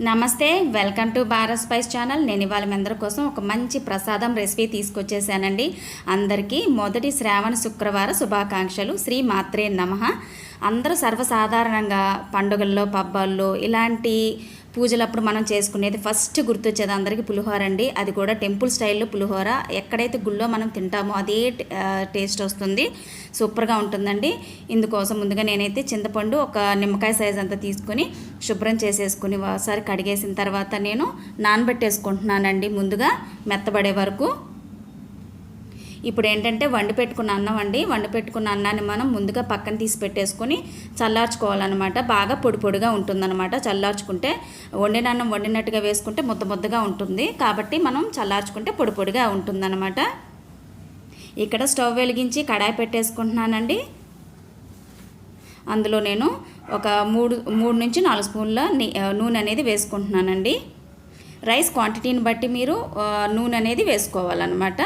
నమస్తే welcome to Bharat spice channel. నేను ఇవాళ మీ అందరి కోసం ఒక మంచి ప్రసాదం రెసిపీ తీసుకొచ్చేసానండి. అందరికీ మొదటి శ్రావణ శుక్రవార శుభాకాంక్షలు. శ్రీ మాత్రే నమ. అందరూ సర్వసాధారణంగా పండుగల్లో పబ్బాల్లో ఇలాంటి పూజలప్పుడు మనం చేసుకునేది ఫస్ట్ గుర్తొచ్చేది అందరికీ పులిహోర అండి. అది కూడా టెంపుల్ స్టైల్లో పులిహోర. ఎక్కడైతే గుళ్ళో మనం తింటామో అదే టేస్ట్ వస్తుంది. సూపర్గా ఉంటుందండి. ఇందుకోసం ముందుగా నేనైతే చింతపండు ఒక నిమ్మకాయ సైజ్ అంతా తీసుకొని శుభ్రం చేసేసుకుని ఒకసారి కడిగేసిన తర్వాత నేను నానబెట్టేసుకుంటున్నానండి. ముందుగా మెత్తబడే వరకు. ఇప్పుడు ఏంటంటే వండి పెట్టుకున్న అన్నం అండి. వండి పెట్టుకున్న అన్నాన్ని మనం ముందుగా పక్కన తీసి పెట్టేసుకొని చల్లార్చుకోవాలన్నమాట. బాగా పొడి పొడిగా ఉంటుందన్నమాట. చల్లార్చుకుంటే వండిన అన్నం వండినట్టుగా వేసుకుంటే ముద్ద ముద్దగా ఉంటుంది. కాబట్టి మనం చల్లార్చుకుంటే పొడి పొడిగా ఉంటుందన్నమాట. ఇక్కడ స్టవ్ వెలిగించి కడాయి పెట్టేసుకుంటున్నానండి. అందులో నేను ఒక మూడు మూడు నుంచి నాలుగు స్పూన్ల నూనె అనేది వేసుకుంటున్నానండి. రైస్ క్వాంటిటీని బట్టి మీరు నూనె అనేది వేసుకోవాలన్నమాట.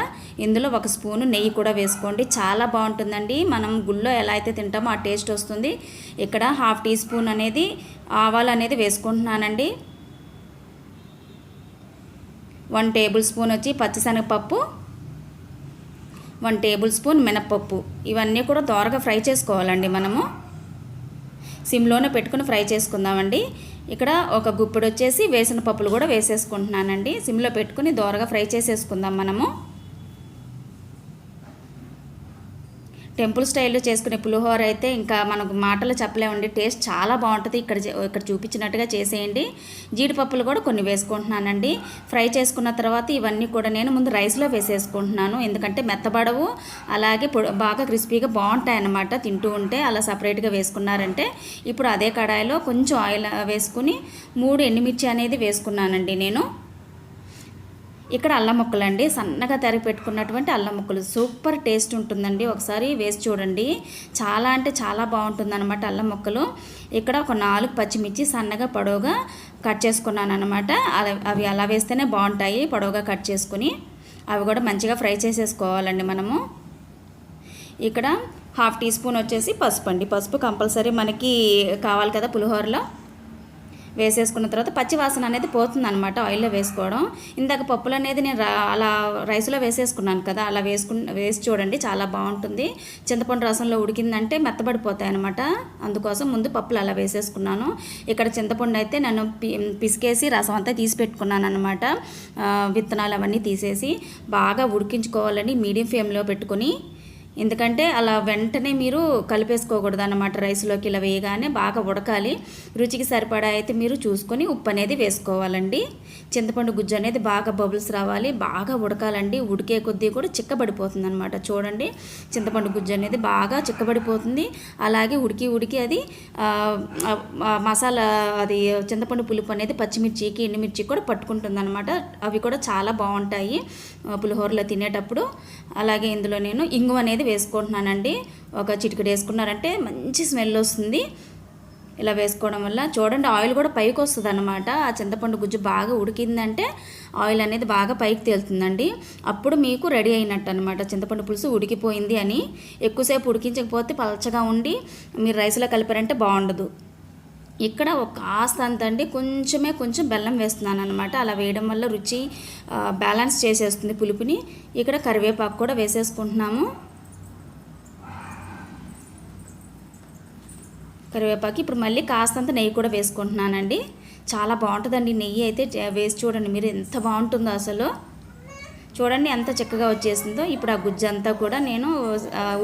ఇందులో ఒక స్పూను నెయ్యి కూడా వేసుకోండి. చాలా బాగుంటుందండి. మనం గుళ్ళో ఎలా అయితే తింటామో ఆ టేస్ట్ వస్తుంది. ఇక్కడ హాఫ్ టీ స్పూన్ అనేది ఆవాలు అనేది వేసుకుంటున్నానండి. వన్ టేబుల్ స్పూన్ వచ్చి పచ్చిశనగపప్పు. వన్ టేబుల్ స్పూన్ మినప్పప్పు. ఇవన్నీ కూడా దోరగా ఫ్రై చేసుకోవాలండి మనము. సిమ్లోనే పెట్టుకుని ఫ్రై చేసుకుందామండి. ఇక్కడ ఒక గుప్పెడు వచ్చేసి వేసిన పప్పులు కూడా వేసేసుకుంటున్నానండి. సిమ్లో పెట్టుకుని దోరగా ఫ్రై చేసేసుకుందాం మనము. టెంపుల్ స్టైల్లో చేసుకునే పులిహోర అయితే ఇంకా మనకు మాటలు చెప్పలేమండి. టేస్ట్ చాలా బాగుంటుంది. ఇక్కడ ఇక్కడ చూపించినట్టుగా చేసేయండి. జీడిపప్పులు కూడా కొన్ని వేసుకుంటున్నానండి. ఫ్రై చేసుకున్న తర్వాత ఇవన్నీ కూడా నేను ముందు రైస్లో వేసేసుకుంటున్నాను. ఎందుకంటే మెత్తబడవు. అలాగే బాగా క్రిస్పీగా బాగుంటాయి అన్నమాట తింటూ ఉంటే. అలా సపరేట్గా వేసుకున్నారంటే ఇప్పుడు అదే కడాయిలో కొంచెం ఆయిల్ వేసుకుని మూడు ఎండుమిర్చి అనేది వేసుకున్నానండి నేను. ఇక్కడ అల్లం ముక్కలు అండి సన్నగా తరిగి పెట్టుకున్నటువంటి అల్లం ముక్కలు. సూపర్ టేస్ట్ ఉంటుందండి. ఒకసారి వేసి చూడండి. చాలా అంటే చాలా బాగుంటుంది అనమాట అల్లం ముక్కలు. ఇక్కడ ఒక నాలుగు పచ్చిమిర్చి సన్నగా పొడవుగా కట్ చేసుకున్నాను అనమాట అవి అలా వేస్తేనే బాగుంటాయి. పొడవుగా కట్ చేసుకుని అవి కూడా మంచిగా ఫ్రై చేసేసుకోవాలండి మనము. ఇక్కడ హాఫ్ టీ స్పూన్ వచ్చేసి పసుపు అండి. పసుపు కంపల్సరీ మనకి కావాలి కదా పులిహోరలో. వేసేసుకున్న తర్వాత పచ్చి వాసన అనేది పోతుంది అనమాట ఆయిల్లో వేసుకోవడం. ఇందాక పప్పులు అనేది నేను అలా రైస్లో వేసేసుకున్నాను కదా అలా వేసుకు వేసి చూడండి చాలా బాగుంటుంది. చింతపండు రసంలో ఉడికిందంటే మెత్తబడిపోతాయి అనమాట అందుకోసం ముందు పప్పులు అలా వేసేసుకున్నాను. ఇక్కడ చింతపండు అయితే నేను పి పిసికేసి రసం అంతా తీసి పెట్టుకున్నాను అనమాట విత్తనాలు అవన్నీ తీసేసి బాగా ఉడికించుకోవాలని మీడియం ఫ్లేమ్లో పెట్టుకొని. ఎందుకంటే అలా వెంటనే మీరు కలిపేసుకోకూడదు అన్నమాట రైస్లోకి ఇలా వేయగానే బాగా ఉడకాలి. రుచికి సరిపడా అయితే మీరు చూసుకొని ఉప్పు అనేది వేసుకోవాలండి. చింతపండు గుజ్జు అనేది బాగా బబుల్స్ రావాలి. బాగా ఉడకాలండి. ఉడికే కొద్దీ కూడా చిక్కబడిపోతుంది అనమాట చూడండి చింతపండు గుజ్జు అనేది బాగా చిక్కబడిపోతుంది. అలాగే ఉడికి ఉడికి అది మసాలా అది చింతపండు పులుపు అనేది పచ్చిమిర్చికి ఎండుమిర్చి కూడా పట్టుకుంటుంది అనమాట అవి కూడా చాలా బాగుంటాయి. పులిహోరలో తినేటప్పుడు. అలాగే ఇందులో నేను ఇంగు అనేది వేసుకుంటున్నానండి. ఒక చిటికెడు వేసుకున్నారంటే మంచి స్మెల్ వస్తుంది. ఇలా వేసుకోవడం వల్ల చూడండి ఆయిల్ కూడా పైకి వస్తుంది అనమాట ఆ చింతపండు గుజ్జు బాగా ఉడికిందంటే ఆయిల్ అనేది బాగా పైకి తేలుతుందండి. అప్పుడు మీకు రెడీ అయినట్టు అనమాట చింతపండు పులుసు ఉడికిపోయింది అని. ఎక్కువసేపు ఉడికించకపోతే పలచగా ఉండి మీరు రైస్లో కలిపారంటే బాగుండదు. ఇక్కడ ఒక కాస్త అంత అండి కొంచెమే కొంచెం బెల్లం వేస్తున్నాను అనమాట అలా వేయడం వల్ల రుచి బ్యాలెన్స్ చేసేస్తుంది పులుపుని. ఇక్కడ కరివేపాకు కూడా వేసేసుకుంటున్నాము. కరివేపాకు. ఇప్పుడు మళ్ళీ కాస్తంత నెయ్యి కూడా వేసుకుంటున్నానండి. చాలా బాగుంటుందండి నెయ్యి అయితే. వేసి చూడండి మీరు ఎంత బాగుంటుందో అసలు. చూడండి ఎంత చక్కగా వచ్చేసిందో. ఇప్పుడు ఆ గుజ్జు అంతా కూడా నేను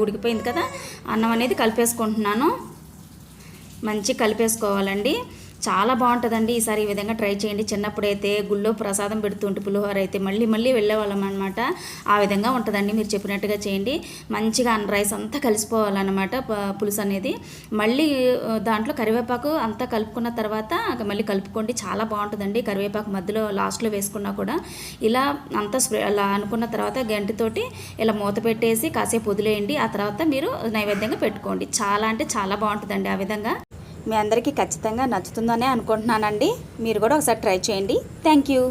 ఉడికిపోయింది కదా. అన్నం అనేది కలిపేసుకుంటున్నాను. మంచి కలిపేసుకోవాలండి. చాలా బాగుంటుందండి. ఈసారి ఈ విధంగా ట్రై చేయండి. చిన్నప్పుడైతే గుళ్ళో ప్రసాదం పెడుతుంటే పులిహోర అయితే మళ్ళీ మళ్ళీ వెళ్ళేవాళ్ళం అనమాట ఆ విధంగా ఉంటుందండి. మీరు చెప్పినట్టుగా చేయండి. మంచిగా అన్ రైస్ అంతా కలిసిపోవాలన్నమాట పులుసు అనేది. మళ్ళీ దాంట్లో కరివేపాకు అంతా కలుపుకున్న తర్వాత మళ్ళీ కలుపుకోండి. చాలా బాగుంటుందండి. కరివేపాకు మధ్యలో లాస్ట్లో వేసుకున్నా కూడా ఇలా అంతా స్ప్రే అలా అనుకున్న తర్వాత గంటితోటి ఇలా మూత పెట్టేసి కాసేపు వదిలేయండి. ఆ తర్వాత మీరు నైవేద్యంగా పెట్టుకోండి. చాలా అంటే చాలా బాగుంటుందండి ఆ విధంగా. మీ అందరికీ ఖచ్చితంగా నచ్చుతుందనే అనుకుంటున్నానండి. మీరు కూడా ఒకసారి ట్రై చేయండి. Thank you.